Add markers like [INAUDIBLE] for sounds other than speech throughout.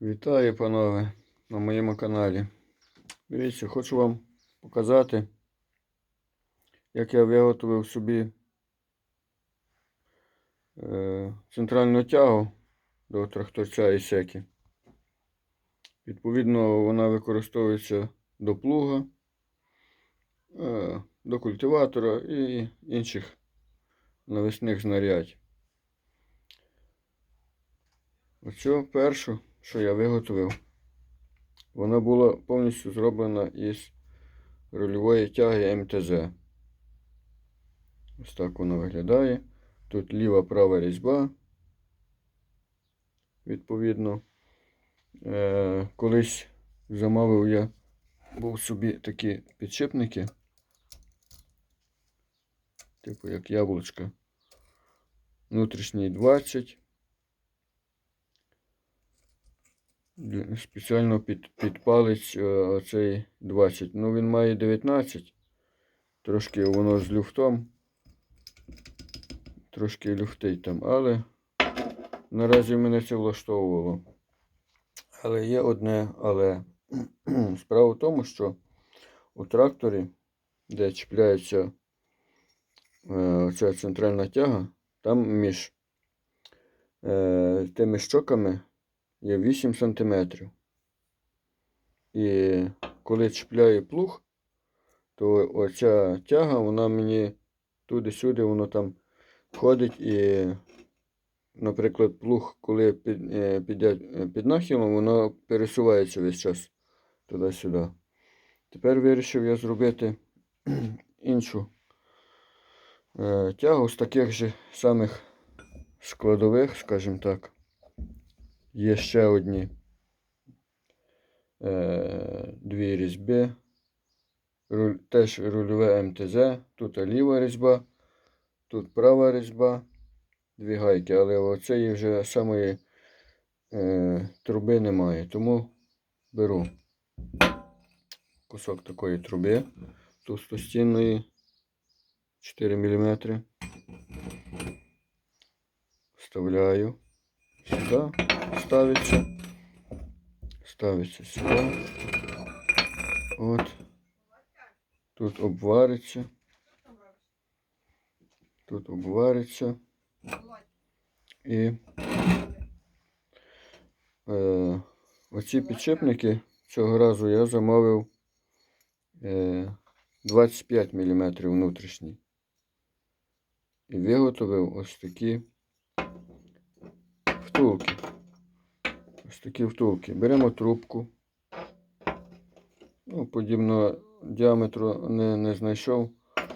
Вітаю, панове, на моєму каналі. Дивіться, хочу вам показати, як я виготовив собі е, центральну тягу до тракторця Ісекі. Відповідно, вона використовується до плуга, е, до культиватора і інших навісних знарядь. Оцю першу, що я виготовив, вона була повністю зроблена із рульової тяги МТЗ. Ось так вона виглядає. Тут ліва права різьба. Відповідно. Е, колись замовив я був собі такі підшипники, типу як яблучка. Внутрішній 20. Для- Спеціально під, під палець е, оцей 20. Ну він має 19. Трошки воно з люфтом. Трошки люфтить там, але наразі мене це влаштовувало. Але є одне, але [CLEARS THROAT] справа в тому, що у тракторі, де чіпляється е, ця центральна тяга, там між е, тими щоками є 8 см. І коли чіпляю плуг, то оця тяга, вона мені туди-сюди, воно там ходить і, наприклад, плуг, коли під, е, під, е, під нахилом, воно пересувається весь час туди-сюди. Тепер вирішив я зробити [CLEARS THROAT] іншу е, тягу з таких же самих складових, скажімо так. Є ще одні е, дві різьби. Руль, теж рульове МТЗ. Тут ліва різьба, тут права різьба, дві гайки, але оцеї вже самої е, труби немає. Тому беру кусок такої труби товстостінної 4 мм. Вставляю сюди, ставиться, ставиться сюди. От. Тут обвариться. Тут обвариться. І е, оці підшипники цього разу я замовив е, 25 мм внутрішній. І виготовив ось такі втулки. Ось такі втулки. Беремо трубку. Ну, подібного діаметру не, не знайшов,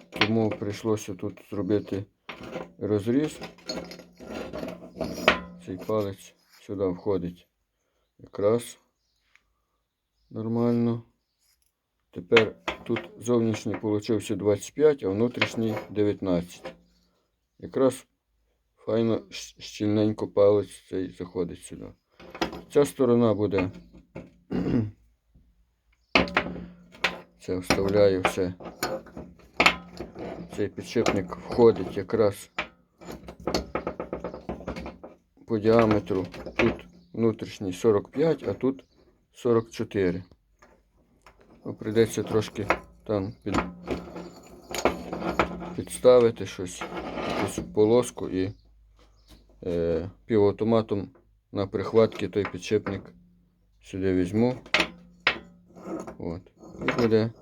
тому прийшлося тут зробити розріз. Цей палець сюди входить якраз нормально. Тепер тут зовнішній получився 25, а внутрішній 19. Якраз файно щільненько палець цей заходить сюди. Ця сторона буде. [CLEARS THROAT] Це вставляю все. Цей підшипник входить якраз по діаметру. Тут внутрішній 45, а тут 44. Ну, Прийдеться трошки там під, підставити щось, якусь полоску і е, півавтоматом на прихватки той підшипник сюди візьму. От. І буде,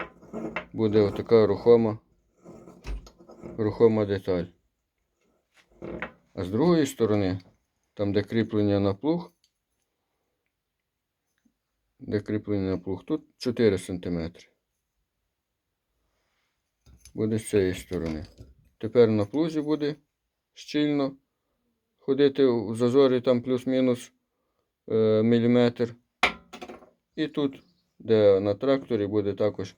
буде отака рухома, рухома деталь. А з другої сторони, там де кріплення на плуг, де кріплення на плуг, тут 4 см. Буде з цієї сторони. Тепер на плузі буде щільно ходити в зазорі там плюс-мінус е, міліметр. І тут, де на тракторі буде також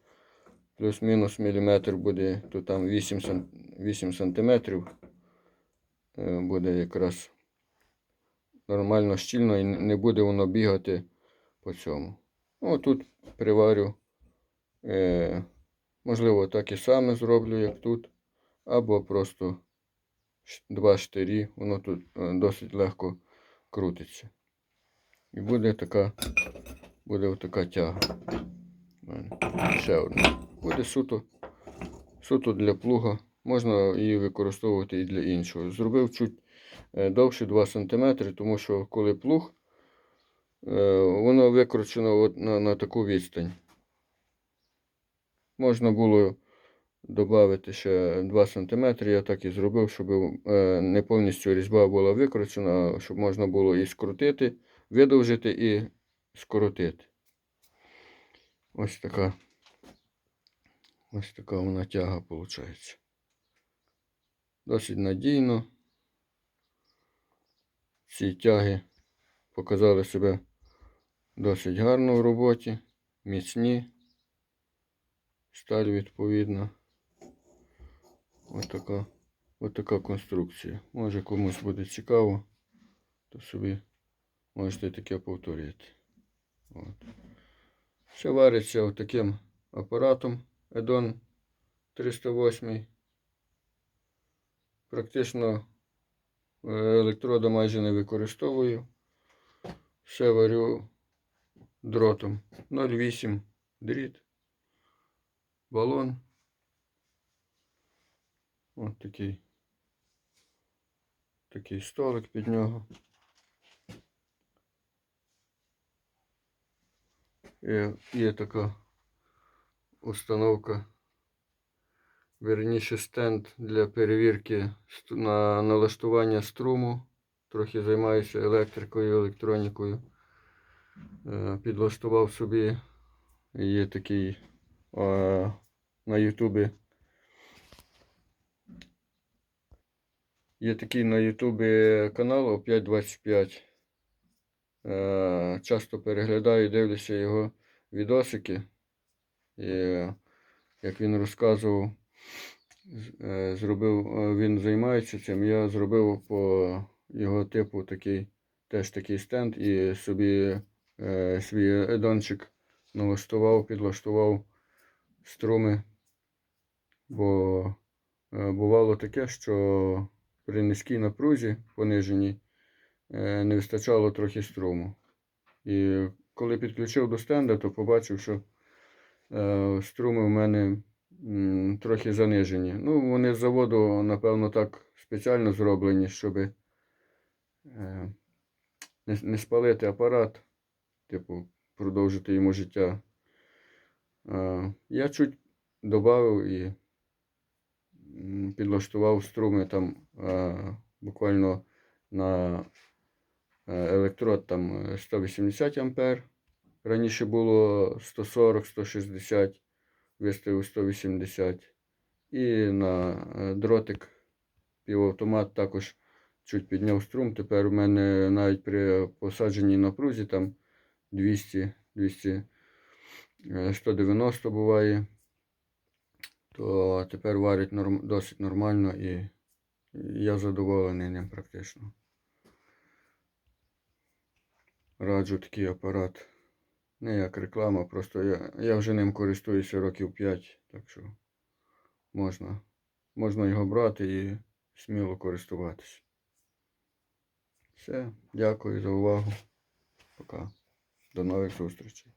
плюс-мінус міліметр буде, то там 8, см, 8 сантиметрів е, буде якраз нормально щільно і не буде воно бігати по цьому. Ну, тут приварю, е, можливо, так і саме зроблю, як тут, або просто два штирі, воно тут е, досить легко крутиться. І буде така, буде така тяга. Ще одна. Буде суто, суто для плуга. Можна її використовувати і для іншого. Зробив чуть е, довше 2 см, тому що коли плуг, е, воно викручено от на, на таку відстань. Можна було додати ще 2 см. Я так і зробив, щоб е, не повністю різьба була викручена, щоб можна було і скрутити, видовжити і скоротити. Ось така. Ось така вона тяга виходить. Досить надійно. Ці тяги показали себе досить гарно в роботі, міцні. Сталь відповідна. Ось така, ось така конструкція. Може комусь буде цікаво, то собі можете таке повторити. От. Все вариться отаким апаратом Edon 308. Практично е, електрода майже не використовую. Все варю дротом 0,8 дріт, балон. Ось такий. Такий столик під нього. Є, є така установка, верніше стенд для перевірки на налаштування струму. Трохи займаюся електрикою, електронікою. Е, Підлаштував собі. Є такий на Ютубі. Є такий на Ютубі канал о 525. Е, Часто переглядаю, дивлюся його відосики. І, як він розказував, е, зробив, е, він займається цим. Я зробив по його типу такий, теж такий стенд і собі свій едончик налаштував, підлаштував струми. Бо бувало таке, що при низькій напрузі пониженій е, не вистачало трохи струму. І коли підключив до стенда, то побачив, що е, струми в мене трохи занижені. Ну, вони з заводу, напевно, так спеціально зроблені, щоб е, не, спалити апарат, типу, продовжити йому життя. Я чуть додав і підлаштував струми там е, буквально на е, електрод там е, 180 ампер. Раніше було 140-160, виставив 180. І на е, дротик півавтомат також чуть підняв струм. Тепер у мене навіть при посадженій напрузі там 200, 200, е, 190 буває. То тепер варить норм, досить нормально і я задоволений ним практично. Раджу такий апарат. Не як реклама, просто я, я вже ним користуюся років 5, так що можна, можна його брати і сміло користуватися. Все, дякую за увагу. Пока. До нових зустрічей.